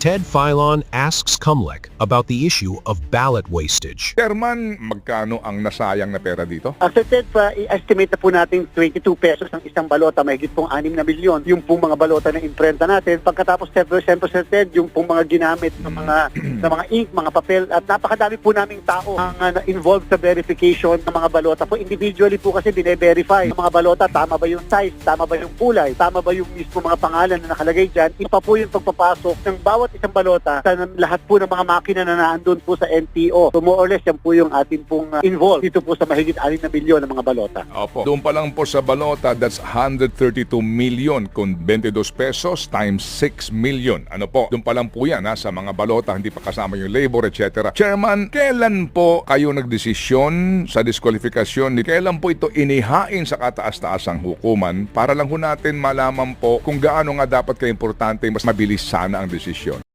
Ted Filon asks Kumlek about the issue of ballot wastage. Chairman, magkano ang nasayang na pera dito? As I said pa, i-estimate na po natin 22 pesos ang isang balota, mahigit pong 6 na milyon. Yung pong mga balota na imprenta natin. Pagkatapos 10% Ted, yung pong mga ginamit ng mga ng mga ink, mga papel at napakadami po naming tao ang uh, involved sa verification ng mga balota po. Individually po kasi bine-verify ng mga balota, tama ba yung size, tama ba yung kulay, tama ba yung mismo mga pangalan na nakalagay dyan. Iba po yung pagpapasok ng bawat isang balota sa lahat po ng mga makina na naandun po sa NTO. So more or less, yan po yung atin pong uh, involved dito po sa mahigit 6 na milyon ng mga balota. Opo. Doon pa lang po sa balota, that's 132 million kung 22 pesos times 6 million. Ano po? Doon pa lang po yan ha, sa mga balota, hindi pa kasama yung labor, etc. Chairman, kailan po kayo nagdesisyon sa diskwalifikasyon? Kailan po ito inihain sa kataas-taasang hukuman para lang ho natin malaman po kung gaano nga dapat ka-importante mas mabilis sana ang desisyon?